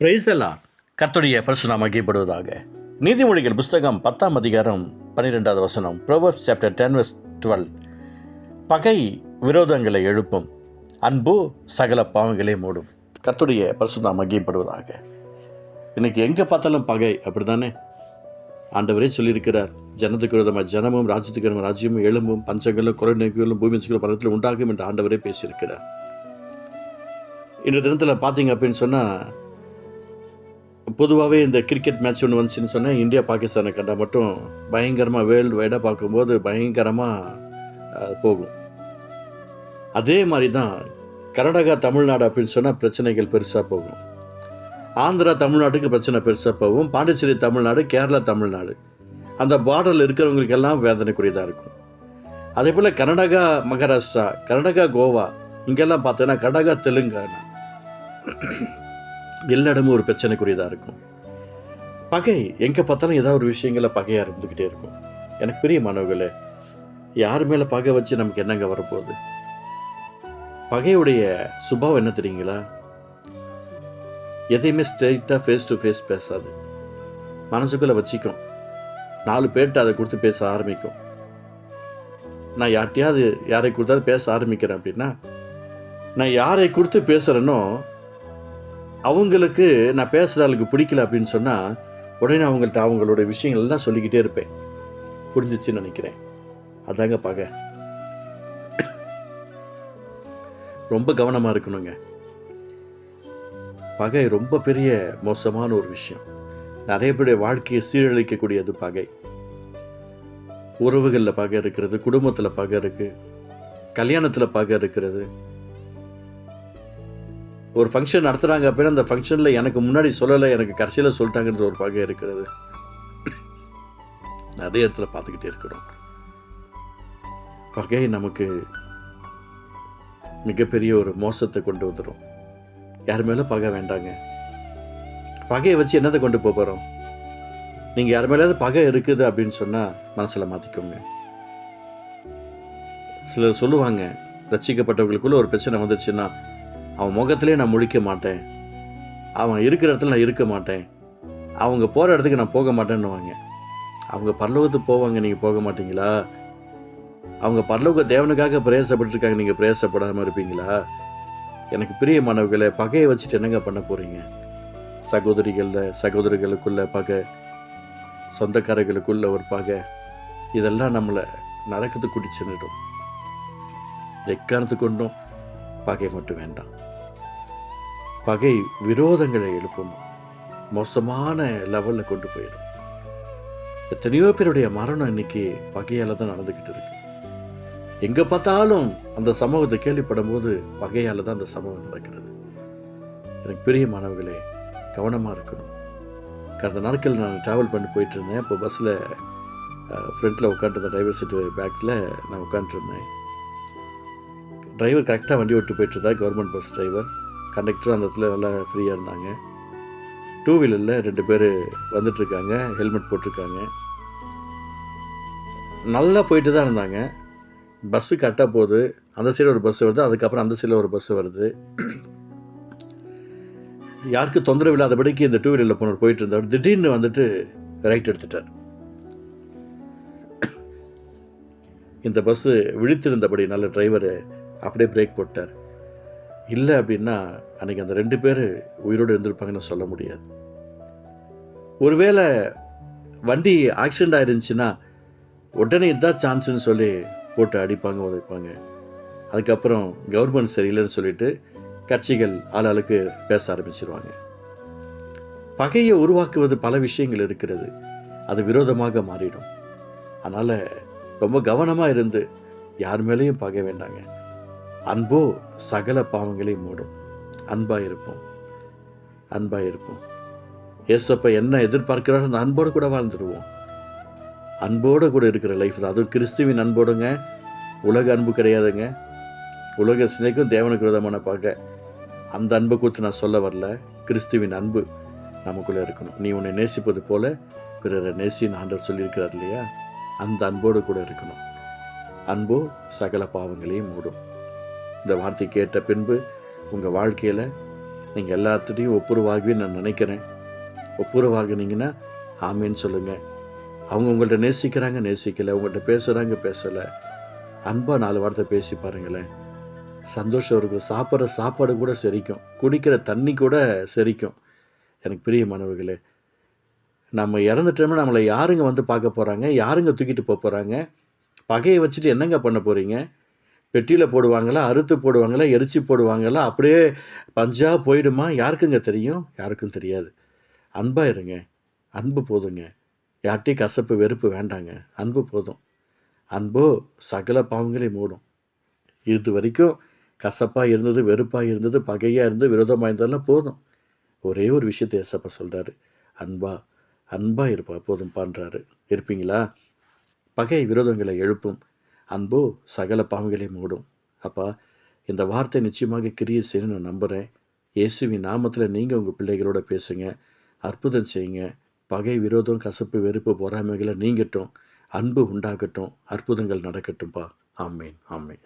பிரைஸ்தலா கர்த்தருடைய பரிசுநாம மகிப்படுவதாக நீதிமொழிகள் புஸ்தகம் பத்தாம் அதிகாரம் பன்னிரெண்டாவது வசனம் Proverbs chapter ten verse twelve பகை விரோதங்களை எழுப்பும் அன்பு சகல பாவங்களே மூடும். கர்த்தருடைய பரிசுநாம மகிப்படுவதாக இன்னைக்கு எங்கே பார்த்தாலும் பகை அப்படிதானே ஆண்டவரே சொல்லியிருக்கிறார் ஜனத்துக்கு விரோதமாக ஜனமும் ராஜ்யத்துக்கு விரோதமாக ராஜ்யமும் எலும்பும் பஞ்சங்களும் குறை நோய்களும் பூமி பலத்தில் உண்டாகும் என்று ஆண்டவரே பேசியிருக்கிறார். இன்றைய தினத்தில் பார்த்தீங்க அப்படின்னு சொன்னால் பொதுவாகவே இந்த கிரிக்கெட் மேட்ச் ஒன்று வந்துச்சுன்னு சொன்னால் இந்தியா பாகிஸ்தானை கண்டா மட்டும் பயங்கரமாக வேர்ல்டு வைடாக பார்க்கும்போது பயங்கரமாக போகும். அதே மாதிரி தான் கர்நாடகா தமிழ்நாடு அப்படின்னு சொன்னால் பிரச்சனைகள் பெருசாக போகும். ஆந்திரா தமிழ்நாட்டுக்கு பிரச்சனை பெருசாக போகும். பாண்டிச்சேரி தமிழ்நாடு கேரளா தமிழ்நாடு. அந்த பார்டரில் இருக்கிறவங்களுக்கெல்லாம் வேதனைக்குரியதாக இருக்கும். அதே போல் கர்நாடகா மகாராஷ்டிரா கர்நாடகா கோவா இங்கெல்லாம் பார்த்தோன்னா கர்நாடகா தெலுங்கானா. எல்லா இடமும் ஒரு பிரச்சனைக்குரியதாக இருக்கும். பகை எங்கே பார்த்தாலும் ஏதாவது ஒரு விஷயங்களில் பகையாக இருந்துக்கிட்டே இருக்கும். எனக்கு பெரிய மனவுகளே யார் மேலே பகை வச்சு நமக்கு என்னங்க வரப்போகுது? பகையுடைய சுபாவம் என்ன தெரியுங்களா? எதையுமே ஸ்ட்ரெயிட்டாக ஃபேஸ் டு ஃபேஸ் பேசாது. மனசுக்குள்ளே வச்சுக்கும். நாலு பேர்கிட்ட அதை கொடுத்து பேச ஆரம்பிக்கும். நான் யார்ட்டையாவது யாரை கொடுத்தாது பேச ஆரம்பிக்கிறேன் அப்படின்னா நான் யாரை கொடுத்து பேசுகிறேனோ அவங்களுக்கு நான் பேசுகிற ஆளுக்கு பிடிக்கல அப்படின்னு சொன்னால் உடனே அவங்கள்ட்ட அவங்களோட விஷயங்கள்லாம் சொல்லிக்கிட்டே இருப்பேன். புரிஞ்சிச்சுன்னு நினைக்கிறேன். அதாங்க பகை. ரொம்ப கவனமாக இருக்கணுங்க. பகை ரொம்ப பெரிய மோசமான ஒரு விஷயம். நிறைய பேருடைய வாழ்க்கையை சீரழிக்கக்கூடியது பகை. உறவுகளில் பகை இருக்கிறது குடும்பத்தில் பகை இருக்குது கல்யாணத்தில் பகை இருக்கிறது ஒரு ஃபங்க்ஷன் நடத்துகிறாங்க அப்படின்னா அந்த ஃபங்க்ஷனில் எனக்கு முன்னாடி சொல்லலை எனக்கு கடைசியில் சொல்லிட்டாங்கன்ற ஒரு பகை இருக்கிறது. நிறைய இடத்துல பார்த்துக்கிட்டே இருக்கிறோம். பகை நமக்கு மிகப்பெரிய ஒரு மோசத்தை கொண்டு வந்துடும் யார் மேலே பகை வேண்டாங்க? பகையை வச்சு என்னத்தை கொண்டு போக போகிறோம் நீங்கள் யார் மேலேயாவது பகை இருக்குது அப்படின்னு சொன்னால் மனசில் மாற்றிக்கோங்க சிலர் சொல்லுவாங்க ரசிக்கப்பட்டவங்களுக்குள்ள ஒரு பிரச்சனை வந்துச்சுன்னா அவன் முகத்திலே நான் முழிக்க மாட்டேன். அவன் இருக்கிற இடத்துல நான் இருக்க மாட்டேன். அவங்க போகிற இடத்துக்கு நான் போக மாட்டேன்னுவாங்க. அவங்க பரலோகத்துக்கு போவாங்க நீங்கள் போக மாட்டீங்களா? அவங்க பரலோக தேவனுக்காக பிரயாசப்பட்டுருக்காங்க நீங்கள் பிரயாசப்படாமல் இருப்பீங்களா? எனக்கு பிரியமானவர்களை பகையை வச்சுட்டு என்னங்க பண்ண போகிறீங்க சகோதரிகளில் சகோதரிகளுக்குள்ள பகை சொந்தக்காரர்களுக்குள்ள ஒரு பகை இதெல்லாம் நம்மளை நரக்கத்துக்கு கூட்டி எக்காரணத்துக்கு எக்காரணத்து கொண்டும் பகை மட்டும் வேண்டாம். பகை விரோதங்களை எழுப்பும் மோசமான லெவலில் கொண்டு போயிடும். எத்தனையோ பேருடைய மரணம் இன்னைக்கு பகையால் தான் நடந்துக்கிட்டு இருக்கு. எங்கே பார்த்தாலும் அந்த சமூகத்தை கேள்விப்படும் போது பகையால் தான் அந்த சமூகம் நடக்கிறது. எனக்கு பெரிய மாணவர்களே கவனமாக இருக்கணும். கடந்த நாட்கள் நான் ட்ராவல் பண்ணி போயிட்டு இருந்தேன். இப்போ பஸ்ஸில் ஃப்ரண்ட்டில் உட்காந்துருந்த டிரைவர் சீட்டு பேக்கில் நான் உட்காந்துருந்தேன் டிரைவர் கரெக்டாக வண்டி ஓட்டு போயிட்டு இருந்தா கவர்மெண்ட் பஸ் டிரைவர் கண்டக்டரும் அந்த இடத்துல நல்லா ஃப்ரீயாக இருந்தாங்க. டூ வீலரில் ரெண்டு பேர் வந்துட்டுருக்காங்க ஹெல்மெட் போட்டிருக்காங்க. நல்லா போயிட்டு தான் இருந்தாங்க. பஸ்ஸு கரெக்டாக போகுது. அந்த சைடு ஒரு பஸ் வருது அதுக்கப்புறம் அந்த சைடில் ஒரு பஸ் வருது. யாருக்கு தொந்தரவு இல்லாதபடிக்கு இந்த டூ வீலரில் போனவர் போயிட்டு இருந்தவர் திடீர்னு வந்துட்டு ரைட் எடுத்துட்டார். இந்த பஸ்ஸு விழித்திருந்தபடி நல்ல டிரைவர் அப்படியே பிரேக் போட்டார். இல்லை அப்படின்னா அன்றைக்கி அந்த ரெண்டு பேர் உயிரோடு இருந்திருப்பாங்கன்னு சொல்ல முடியாது. ஒருவேளை வண்டி ஆக்சிடெண்ட் ஆயிருந்துச்சுன்னா உடனே இதான் சான்ஸ்னு சொல்லி போட்டு அடிப்பாங்க உதைப்பாங்க. அதுக்கப்புறம் கவர்மெண்ட் சரியில்லைன்னு சொல்லிட்டு கட்சிகள் ஆளாளுக்கு பேச ஆரம்பிச்சிருவாங்க. பகையை உருவாக்குவது பல விஷயங்கள் இருக்கிறது. அது விரோதமாக மாறிடும். அதனால் ரொம்ப கவனமாக இருந்து யார் மேலேயும் பகை வேண்டாங்க. அன்போ சகல பாவங்களையும் மூடும். அன்பாக இருப்போம். அன்பாக இருப்போம். ஏசப்ப என்ன எதிர்பார்க்கிறாரோ அந்த அன்போடு கூட வாழ்ந்துடுவோம் அன்போடு கூட இருக்கிற லைஃப் தான். அதுவும் கிறிஸ்துவின் அன்போடுங்க. உலக அன்பு கிடையாதுங்க. உலக சினைக்கும் தேவனுக்கு விரோதமான பகை அந்த அன்பை குறித்து நான் சொல்ல வரல. கிறிஸ்துவின் அன்பு நமக்குள்ளே இருக்கணும். நீ உன்னை நேசிப்பது போல பிறரை நேசின்னு ஆண்டர் சொல்லியிருக்கிறார் இல்லையா? அந்த அன்போடு கூட இருக்கணும். அன்போ சகல பாவங்களையும் மூடும். இந்த வார்த்தை கேட்ட பின்பு உங்கள் வாழ்க்கையில் நீங்கள் எல்லாத்துட்டையும் ஒப்புரவாகவே நான் நினைக்கிறேன். ஒப்புரவாகினீங்கன்னா ஆமேன்னு சொல்லுங்கள் அவங்க உங்கள்கிட்ட நேசிக்கிறாங்க நேசிக்கலை. உங்கள்கிட்ட பேசுகிறாங்க பேசலை. அன்பாக நாலு வார்த்தை பேசி பாருங்களேன். சந்தோஷம் இருக்கும். சாப்பிட்ற சாப்பாடு கூட செரிக்கும். குடிக்கிற தண்ணி கூட செரிக்கும். எனக்கு பிரிய பிரியமானவர்களே நம்ம இறந்துட்டோம்னா நம்மளை யாருங்க வந்து பார்க்க போகிறாங்க யாருங்க தூக்கிட்டு போக போகிறாங்க பகையை வச்சுட்டு என்னங்க பண்ண போகிறீங்க பெட்டியில் போடுவாங்களா அறுத்து போடுவாங்களா எரிச்சு போடுவாங்களா அப்படியே பஞ்சாக போயிடுமா? யாருக்குங்க தெரியும்? யாருக்கும் தெரியாது. அன்பாக இருங்க. அன்பு போதுங்க. யார்ட்டையும் கசப்பு வெறுப்பு வேண்டாங்க. அன்பு போதும். அன்போ சகல பாவங்களையும் மூடும். இது வரைக்கும் கசப்பாக இருந்தது வெறுப்பாக இருந்தது பகையாக இருந்து விரோதமாக இருந்ததெல்லாம் போதும். ஒரே ஒரு விஷயத்தை ஏசப்பா சொல்கிறாரு அன்பா அன்பாக இருப்பா போதும் பண்ணுறாரு இருப்பீங்களா? பகை விரோதங்களை எழுப்பும். அன்போ சகல பாவங்களை மூடும். அப்பா இந்த வார்த்தை நிச்சயமாக கிரியை செய்யணும்னு நான் நம்புகிறேன் இயேசுவின் நாமத்தில் நீங்கள் உங்கள் பிள்ளைகளோட பேசுங்க அற்புதம் செய்யுங்க. பகை விரோதம் கசப்பு வெறுப்பு பொறாமைகளை நீங்கட்டும் அன்பு உண்டாகட்டும் அற்புதங்கள் நடக்கட்டும்பா. ஆமேன் ஆமேன்.